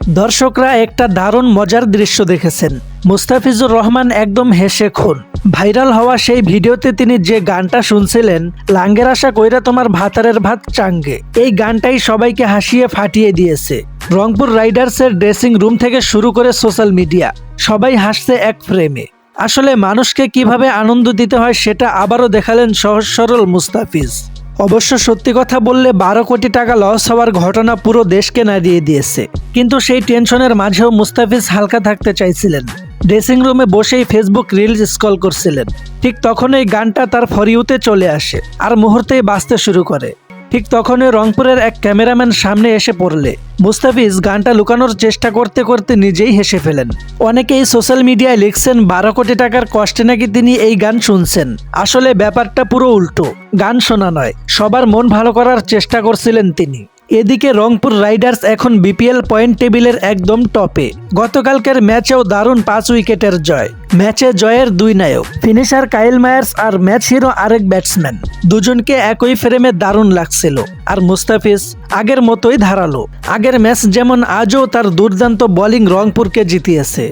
দর্শকরা একটা দারুণ মজার দৃশ্য দেখেছেন। মুস্তাফিজুর রহমান একদম হেসে খুন ভাইরাল হওয়া সেই ভিডিওতে তিনি যে গানটা শুনছিলেন, লাঙ্গের আশা কইরা তোমার ভাতারের ভাত চাঙ্গে। এই গানটাই সবাইকে হাসিয়ে ফাটিয়ে দিয়েছে। রংপুর রাইডার্সের ড্রেসিং রুম থেকে শুরু করে সোশ্যাল মিডিয়া, সবাই হাসছে এক ফ্রেমে। আসলে মানুষকে কীভাবে আনন্দ দিতে হয় সেটা আবারও দেখালেন সহজ সরল মুস্তাফিজ। অবশ্য সত্যি কথা বললে বারো কোটি টাকা লস হওয়ার ঘটনা পুরো দেশকে নাড়িয়ে দিয়েছে। কিন্তু সেই টেনশনের মাঝেও মুস্তাফিজ হালকা থাকতে চাইছিলেন। ড্রেসিং রুমে বসেই ফেসবুক রিলস স্কল করছিলেন। ঠিক তখনই গানটা তার ফরিউতে চলে আসে আর মুহূর্তেই বাঁচতে শুরু করে। ঠিক তখনই রংপুরের এক ক্যামেরাম্যান সামনে এসে পড়লে। মুস্তাফিজ গানটা লুকানোর চেষ্টা করতে করতে নিজেই হেসে ফেলেন। অনেকেই সোশ্যাল মিডিয়ায় লিখছেন, বারো কোটি টাকার কষ্টে নাকি তিনি এই গান শুনছেন? আসলে ব্যাপারটা পুরো উল্টো। গান শোনা নয়, সবার মন ভালো করার চেষ্টা করছিলেন তিনি। এদিকে রংপুর রাইডার্স এখন বিপিএল পয়েন্ট টেবিলের একদম টপে। গতকালকের ম্যাচেও দারুণ পাঁচ উইকেটের জয়। ম্যাচে জয়ের দুই নায়ক, ফিনিশার কাইল মায়ার্স আর ম্যাচ হিরো আরেক ব্যাটসম্যান। দুজনকে একই ফ্রেমে দারুণ লাগছিল আর মুস্তাফিজ আগের মতোই ধারালো। আগের ম্যাচ যেমন আজও তার দুর্দান্ত বোলিং রংপুরকে জিতিয়েছে।